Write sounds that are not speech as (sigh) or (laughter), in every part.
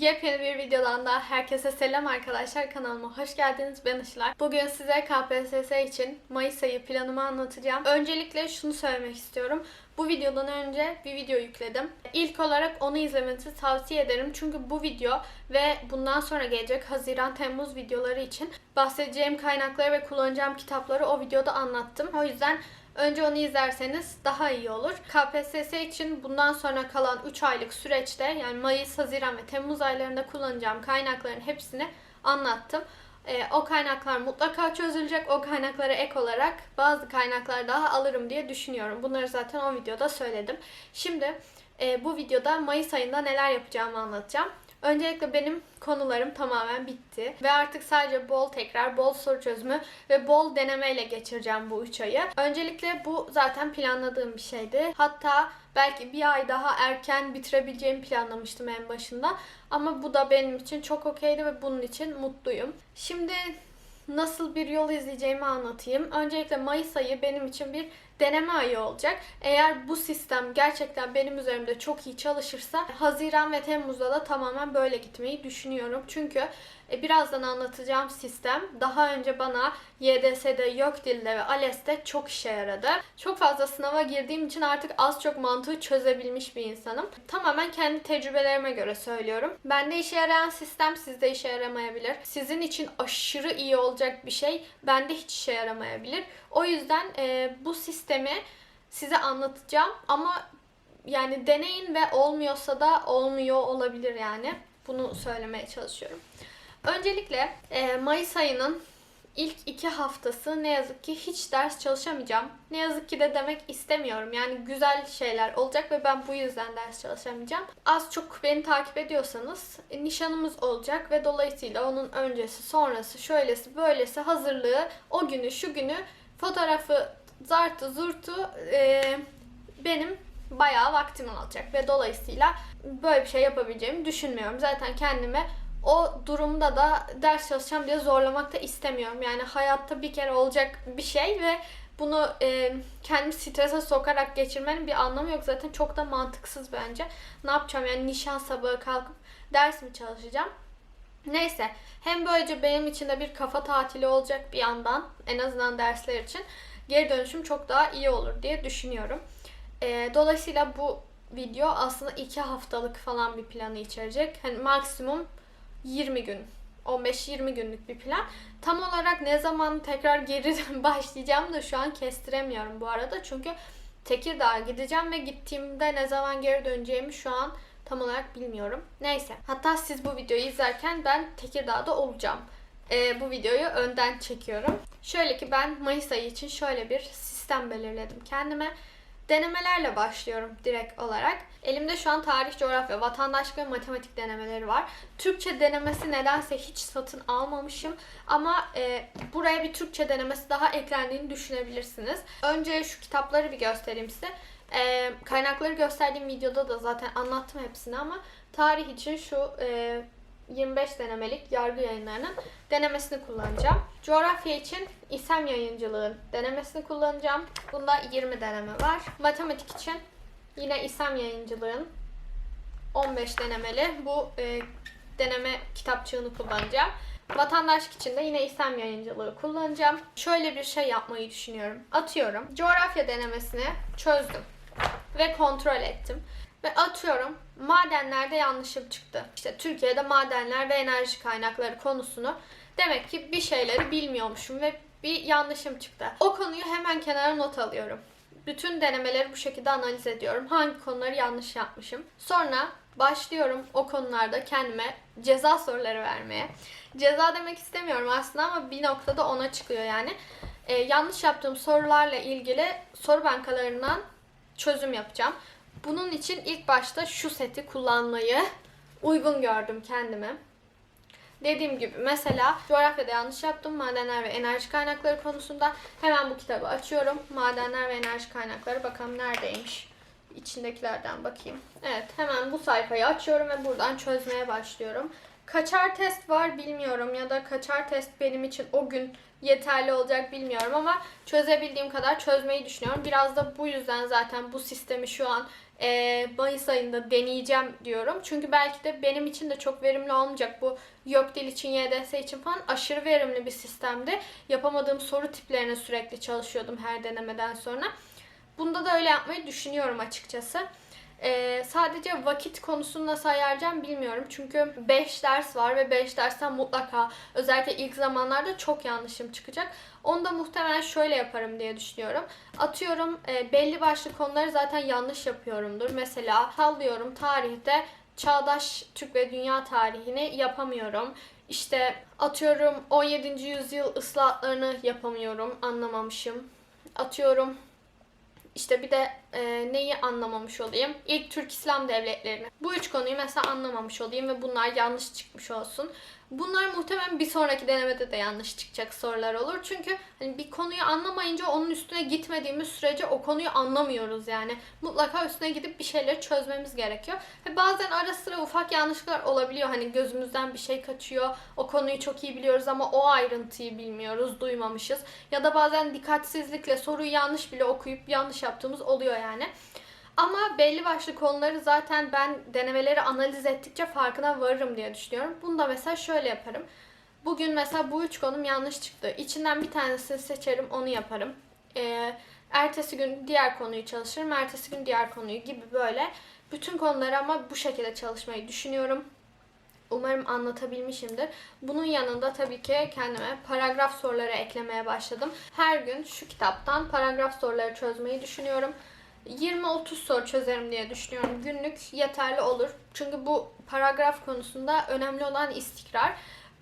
Yepyeni bir videodan da herkese selam arkadaşlar. Kanalıma hoş geldiniz. Ben Işılay. Bugün size KPSS için Mayıs ayı planımı anlatacağım. Öncelikle şunu söylemek istiyorum. Bu videodan önce bir video yükledim. İlk olarak onu izlemenizi tavsiye ederim. Çünkü bu video ve bundan sonra gelecek Haziran-Temmuz videoları için bahsedeceğim kaynakları ve kullanacağım kitapları o videoda anlattım. O yüzden Önce onu izlerseniz daha iyi olur. KPSS için bundan sonra kalan 3 aylık süreçte yani Mayıs, Haziran ve Temmuz aylarında kullanacağım kaynakların hepsini anlattım. Ee, o kaynaklar mutlaka çözülecek. O kaynaklara ek olarak bazı kaynaklar daha alırım diye düşünüyorum. Bunları zaten o videoda söyledim. Şimdi e, bu videoda Mayıs ayında neler yapacağımı anlatacağım. Öncelikle benim konularım tamamen bitti. Ve artık sadece bol tekrar, bol soru çözümü ve bol denemeyle geçireceğim bu 3 ayı. Öncelikle bu zaten planladığım bir şeydi. Hatta belki bir ay daha erken bitirebileceğimi planlamıştım en başında. Ama bu da benim için çok okeydi ve bunun için mutluyum. Şimdi nasıl bir yol izleyeceğimi anlatayım. Öncelikle Mayıs ayı benim için bir deneme ayı olacak. Eğer bu sistem gerçekten benim üzerimde çok iyi çalışırsa Haziran ve Temmuz'da da tamamen böyle gitmeyi düşünüyorum. Çünkü e, birazdan anlatacağım sistem daha önce bana YDS'de, YÖK dilde ve ALES'te çok işe yaradı. Çok fazla sınava girdiğim için artık az çok mantığı çözebilmiş bir insanım. Tamamen kendi tecrübelerime göre söylüyorum. Bende işe yarayan sistem sizde işe yaramayabilir. Sizin için aşırı iyi olacak bir şey bende hiç işe yaramayabilir. O yüzden e, bu sistemi size anlatacağım ama yani deneyin ve olmuyorsa da olmuyor olabilir yani. Bunu söylemeye çalışıyorum. Öncelikle e, Mayıs ayının ilk iki haftası ne yazık ki hiç ders çalışamayacağım. Ne yazık ki de demek istemiyorum. Yani güzel şeyler olacak ve ben bu yüzden ders çalışamayacağım. Az çok beni takip ediyorsanız nişanımız olacak ve dolayısıyla onun öncesi, sonrası, şöylesi, böylesi hazırlığı, o günü, şu günü, fotoğrafı, zartı, zurtu e, benim bayağı vaktim alacak ve dolayısıyla böyle bir şey yapabileceğimi düşünmüyorum. Zaten kendime o durumda da ders çalışacağım diye zorlamak da istemiyorum. Yani hayatta bir kere olacak bir şey ve bunu e, kendimi strese sokarak geçirmenin bir anlamı yok. Zaten çok da mantıksız bence. Ne yapacağım yani nişan sabahı kalkıp ders mi çalışacağım? Neyse hem böylece benim için de bir kafa tatili olacak bir yandan en azından dersler için geri dönüşüm çok daha iyi olur diye düşünüyorum. E, dolayısıyla bu video aslında iki haftalık falan bir planı içerecek. Hani maksimum 20 gün 15-20 günlük bir plan. Tam olarak ne zaman tekrar geri (laughs) başlayacağım da şu an kestiremiyorum bu arada. Çünkü Tekirdağ'a gideceğim ve gittiğimde ne zaman geri döneceğimi şu an tam olarak bilmiyorum. Neyse. Hatta siz bu videoyu izlerken ben Tekirdağ'da olacağım. Ee, bu videoyu önden çekiyorum. Şöyle ki ben Mayıs ayı için şöyle bir sistem belirledim kendime. Denemelerle başlıyorum direkt olarak. Elimde şu an tarih, coğrafya, vatandaşlık ve matematik denemeleri var. Türkçe denemesi nedense hiç satın almamışım. Ama e, buraya bir Türkçe denemesi daha eklendiğini düşünebilirsiniz. Önce şu kitapları bir göstereyim size. E, kaynakları gösterdiğim videoda da zaten anlattım hepsini ama tarih için şu e, 25 denemelik yargı yayınlarının denemesini kullanacağım. Coğrafya için İSEM yayıncılığın denemesini kullanacağım. Bunda 20 deneme var. Matematik için yine İSEM yayıncılığın 15 denemeli bu e, deneme kitapçığını kullanacağım. Vatandaşlık için de yine İSEM yayıncılığı kullanacağım. Şöyle bir şey yapmayı düşünüyorum. Atıyorum. Coğrafya denemesini çözdüm ve kontrol ettim. Ve atıyorum madenlerde yanlışım çıktı. İşte Türkiye'de madenler ve enerji kaynakları konusunu demek ki bir şeyleri bilmiyormuşum ve bir yanlışım çıktı. O konuyu hemen kenara not alıyorum. Bütün denemeleri bu şekilde analiz ediyorum. Hangi konuları yanlış yapmışım. Sonra başlıyorum o konularda kendime ceza soruları vermeye. Ceza demek istemiyorum aslında ama bir noktada ona çıkıyor yani. Ee, yanlış yaptığım sorularla ilgili soru bankalarından çözüm yapacağım. Bunun için ilk başta şu seti kullanmayı uygun gördüm kendime. Dediğim gibi mesela coğrafyada yanlış yaptım. Madenler ve enerji kaynakları konusunda hemen bu kitabı açıyorum. Madenler ve enerji kaynakları bakalım neredeymiş. İçindekilerden bakayım. Evet hemen bu sayfayı açıyorum ve buradan çözmeye başlıyorum. Kaçar test var bilmiyorum ya da kaçar test benim için o gün yeterli olacak bilmiyorum ama çözebildiğim kadar çözmeyi düşünüyorum. Biraz da bu yüzden zaten bu sistemi şu an e, Mayıs ayında deneyeceğim diyorum. Çünkü belki de benim için de çok verimli olmayacak. Bu yok dil için, YDS için falan aşırı verimli bir sistemdi. Yapamadığım soru tiplerine sürekli çalışıyordum her denemeden sonra. Bunda da öyle yapmayı düşünüyorum açıkçası. Ee, sadece vakit konusunu nasıl ayarlayacağım bilmiyorum. Çünkü 5 ders var ve 5 dersten mutlaka özellikle ilk zamanlarda çok yanlışım çıkacak. Onu da muhtemelen şöyle yaparım diye düşünüyorum. Atıyorum e, belli başlı konuları zaten yanlış yapıyorumdur. Mesela sallıyorum tarihte çağdaş Türk ve dünya tarihini yapamıyorum. İşte atıyorum 17. yüzyıl ıslahatlarını yapamıyorum, anlamamışım. Atıyorum işte bir de e, neyi anlamamış olayım? İlk Türk İslam devletlerini. Bu üç konuyu mesela anlamamış olayım ve bunlar yanlış çıkmış olsun. Bunlar muhtemelen bir sonraki denemede de yanlış çıkacak sorular olur. Çünkü hani bir konuyu anlamayınca onun üstüne gitmediğimiz sürece o konuyu anlamıyoruz yani. Mutlaka üstüne gidip bir şeyleri çözmemiz gerekiyor. Ve bazen ara sıra ufak yanlışlıklar olabiliyor. Hani gözümüzden bir şey kaçıyor. O konuyu çok iyi biliyoruz ama o ayrıntıyı bilmiyoruz, duymamışız. Ya da bazen dikkatsizlikle soruyu yanlış bile okuyup yanlış yaptığımız oluyor yani. Ama belli başlı konuları zaten ben denemeleri analiz ettikçe farkına varırım diye düşünüyorum. Bunu da mesela şöyle yaparım. Bugün mesela bu üç konum yanlış çıktı. İçinden bir tanesini seçerim, onu yaparım. Ee, ertesi gün diğer konuyu çalışırım, ertesi gün diğer konuyu gibi böyle. Bütün konuları ama bu şekilde çalışmayı düşünüyorum. Umarım anlatabilmişimdir. Bunun yanında tabii ki kendime paragraf soruları eklemeye başladım. Her gün şu kitaptan paragraf soruları çözmeyi düşünüyorum. 20-30 soru çözerim diye düşünüyorum. Günlük yeterli olur. Çünkü bu paragraf konusunda önemli olan istikrar.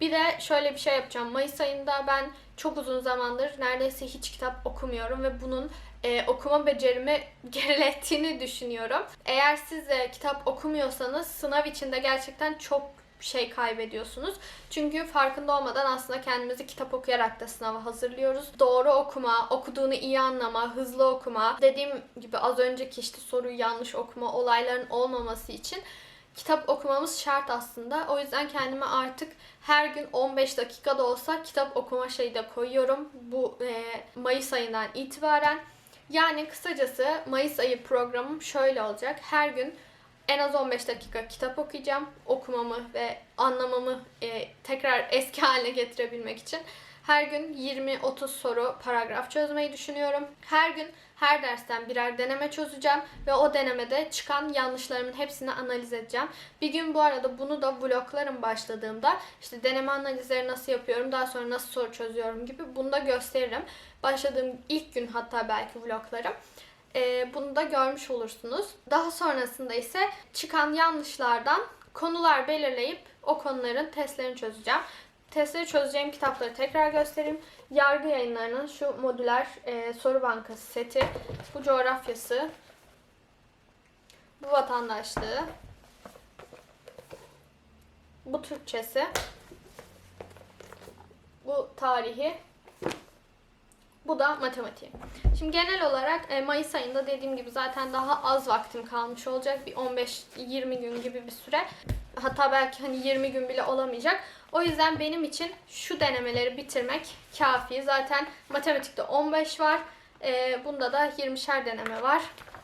Bir de şöyle bir şey yapacağım. Mayıs ayında ben çok uzun zamandır neredeyse hiç kitap okumuyorum ve bunun e, okuma becerimi (laughs) gerilettiğini düşünüyorum. Eğer siz de kitap okumuyorsanız sınav içinde gerçekten çok şey kaybediyorsunuz. Çünkü farkında olmadan aslında kendimizi kitap okuyarak da sınava hazırlıyoruz. Doğru okuma, okuduğunu iyi anlama, hızlı okuma, dediğim gibi az önceki işte soruyu yanlış okuma olayların olmaması için kitap okumamız şart aslında. O yüzden kendime artık her gün 15 dakika da olsa kitap okuma şeyi de koyuyorum. Bu e, Mayıs ayından itibaren. Yani kısacası Mayıs ayı programım şöyle olacak. Her gün en az 15 dakika kitap okuyacağım. Okumamı ve anlamamı e, tekrar eski haline getirebilmek için. Her gün 20-30 soru paragraf çözmeyi düşünüyorum. Her gün her dersten birer deneme çözeceğim ve o denemede çıkan yanlışlarımın hepsini analiz edeceğim. Bir gün bu arada bunu da vloglarım başladığımda işte deneme analizleri nasıl yapıyorum, daha sonra nasıl soru çözüyorum gibi bunu da gösteririm. Başladığım ilk gün hatta belki vloglarım. Ee, bunu da görmüş olursunuz. Daha sonrasında ise çıkan yanlışlardan konular belirleyip o konuların testlerini çözeceğim. Testleri çözeceğim kitapları tekrar göstereyim. Yargı yayınlarının şu modüler e, soru bankası seti, bu coğrafyası, bu vatandaşlığı, bu Türkçesi, bu tarihi, da matematiği. Şimdi genel olarak e, Mayıs ayında dediğim gibi zaten daha az vaktim kalmış olacak. Bir 15-20 gün gibi bir süre. Hatta belki hani 20 gün bile olamayacak. O yüzden benim için şu denemeleri bitirmek kafi. Zaten matematikte 15 var. E, bunda da 20'şer deneme var.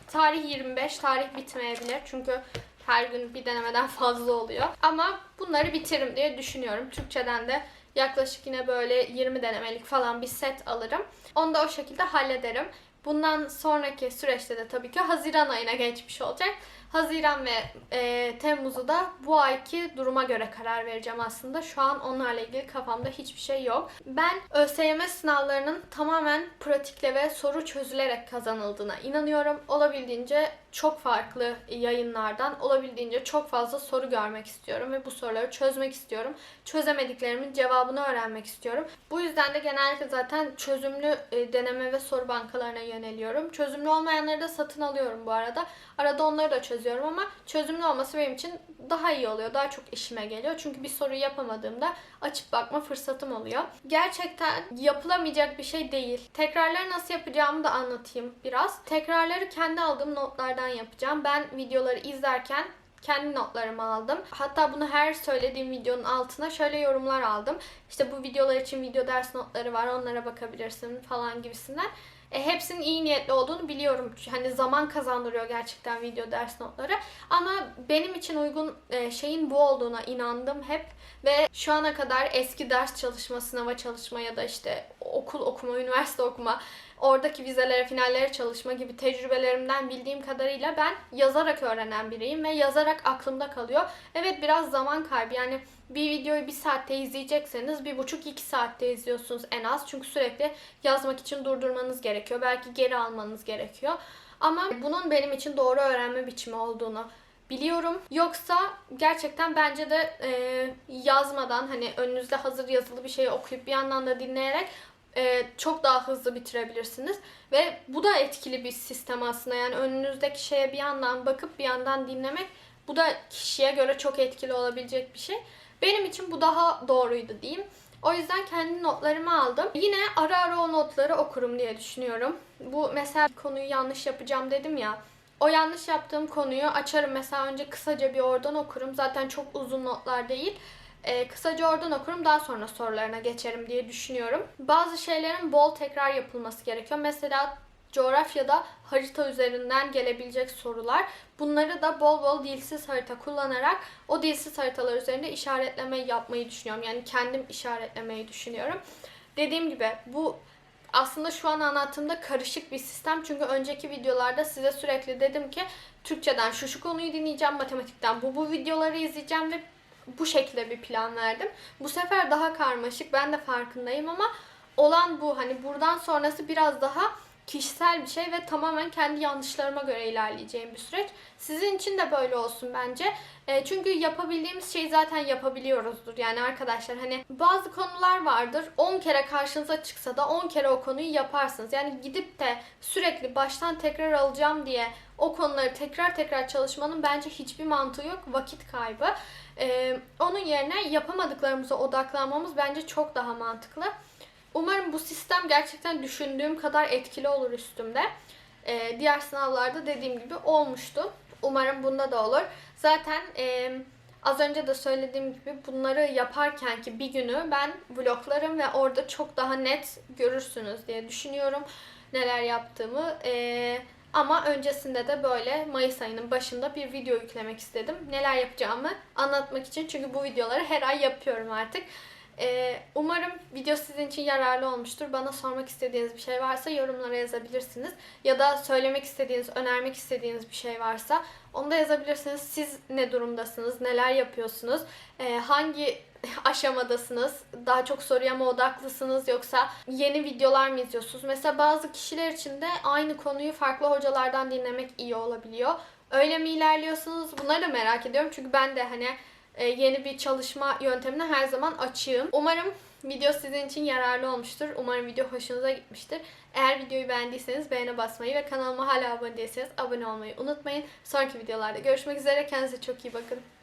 Tarih 25, tarih bitmeyebilir. Çünkü her gün bir denemeden (laughs) fazla oluyor. Ama bunları bitiririm diye düşünüyorum. Türkçeden de yaklaşık yine böyle 20 denemelik falan bir set alırım. Onu da o şekilde hallederim. Bundan sonraki süreçte de tabii ki Haziran ayına geçmiş olacak. Haziran ve e, Temmuz'u da bu ayki duruma göre karar vereceğim aslında. Şu an onlarla ilgili kafamda hiçbir şey yok. Ben ÖSYM sınavlarının tamamen pratikle ve soru çözülerek kazanıldığına inanıyorum. Olabildiğince çok farklı yayınlardan olabildiğince çok fazla soru görmek istiyorum ve bu soruları çözmek istiyorum. Çözemediklerimin cevabını öğrenmek istiyorum. Bu yüzden de genellikle zaten çözümlü e, deneme ve soru bankalarına yöneliyorum. Çözümlü olmayanları da satın alıyorum bu arada. Arada onları da çözüyorum ama çözümlü olması benim için daha iyi oluyor. Daha çok işime geliyor. Çünkü bir soruyu yapamadığımda açıp bakma fırsatım oluyor. Gerçekten yapılamayacak bir şey değil. Tekrarları nasıl yapacağımı da anlatayım biraz. Tekrarları kendi aldığım notlardan yapacağım. Ben videoları izlerken kendi notlarımı aldım. Hatta bunu her söylediğim videonun altına şöyle yorumlar aldım. İşte bu videolar için video ders notları var onlara bakabilirsin falan gibisinden. E, hepsinin iyi niyetli olduğunu biliyorum. Hani zaman kazandırıyor gerçekten video ders notları. Ama benim için uygun e, şeyin bu olduğuna inandım hep. Ve şu ana kadar eski ders çalışma, sınava çalışma ya da işte okul okuma, üniversite okuma, oradaki vizelere, finallere çalışma gibi tecrübelerimden bildiğim kadarıyla ben yazarak öğrenen biriyim ve yazarak aklımda kalıyor. Evet biraz zaman kaybı yani bir videoyu bir saatte izleyecekseniz bir buçuk iki saatte izliyorsunuz en az. Çünkü sürekli yazmak için durdurmanız gerekiyor. Belki geri almanız gerekiyor. Ama bunun benim için doğru öğrenme biçimi olduğunu biliyorum. Yoksa gerçekten bence de e, yazmadan hani önünüzde hazır yazılı bir şeyi okuyup bir yandan da dinleyerek e, çok daha hızlı bitirebilirsiniz. Ve bu da etkili bir sistem aslında. Yani önünüzdeki şeye bir yandan bakıp bir yandan dinlemek bu da kişiye göre çok etkili olabilecek bir şey. Benim için bu daha doğruydu diyeyim. O yüzden kendi notlarımı aldım. Yine ara ara o notları okurum diye düşünüyorum. Bu mesela konuyu yanlış yapacağım dedim ya. O yanlış yaptığım konuyu açarım mesela önce kısaca bir oradan okurum. Zaten çok uzun notlar değil. Ee, kısaca oradan okurum daha sonra sorularına geçerim diye düşünüyorum. Bazı şeylerin bol tekrar yapılması gerekiyor. Mesela coğrafyada harita üzerinden gelebilecek sorular. Bunları da bol bol dilsiz harita kullanarak o dilsiz haritalar üzerinde işaretleme yapmayı düşünüyorum. Yani kendim işaretlemeyi düşünüyorum. Dediğim gibi bu aslında şu an anlattığımda karışık bir sistem. Çünkü önceki videolarda size sürekli dedim ki Türkçeden şu şu konuyu dinleyeceğim, matematikten bu bu videoları izleyeceğim ve bu şekilde bir plan verdim. Bu sefer daha karmaşık. Ben de farkındayım ama olan bu. Hani buradan sonrası biraz daha kişisel bir şey ve tamamen kendi yanlışlarıma göre ilerleyeceğim bir süreç. Sizin için de böyle olsun bence. E, çünkü yapabildiğimiz şeyi zaten yapabiliyoruzdur. Yani arkadaşlar hani bazı konular vardır. 10 kere karşınıza çıksa da 10 kere o konuyu yaparsınız. Yani gidip de sürekli baştan tekrar alacağım diye o konuları tekrar tekrar çalışmanın bence hiçbir mantığı yok. Vakit kaybı. E, onun yerine yapamadıklarımıza odaklanmamız bence çok daha mantıklı. Umarım bu sistem gerçekten düşündüğüm kadar etkili olur üstümde. Ee, diğer sınavlarda dediğim gibi olmuştu. Umarım bunda da olur. Zaten e, az önce de söylediğim gibi bunları yaparken ki bir günü ben vloglarım ve orada çok daha net görürsünüz diye düşünüyorum neler yaptığımı. Ee, ama öncesinde de böyle Mayıs ayının başında bir video yüklemek istedim. Neler yapacağımı anlatmak için. Çünkü bu videoları her ay yapıyorum artık. Ee, umarım video sizin için yararlı olmuştur. Bana sormak istediğiniz bir şey varsa yorumlara yazabilirsiniz. Ya da söylemek istediğiniz, önermek istediğiniz bir şey varsa onu da yazabilirsiniz. Siz ne durumdasınız, neler yapıyorsunuz, ee, hangi (laughs) aşamadasınız, daha çok soruya mı odaklısınız yoksa yeni videolar mı izliyorsunuz? Mesela bazı kişiler için de aynı konuyu farklı hocalardan dinlemek iyi olabiliyor. Öyle mi ilerliyorsunuz? Bunları da merak ediyorum. Çünkü ben de hani e, yeni bir çalışma yöntemine her zaman açığım. Umarım video sizin için yararlı olmuştur. Umarım video hoşunuza gitmiştir. Eğer videoyu beğendiyseniz beğene basmayı ve kanalıma hala abone değilseniz abone olmayı unutmayın. Sonraki videolarda görüşmek üzere. Kendinize çok iyi bakın.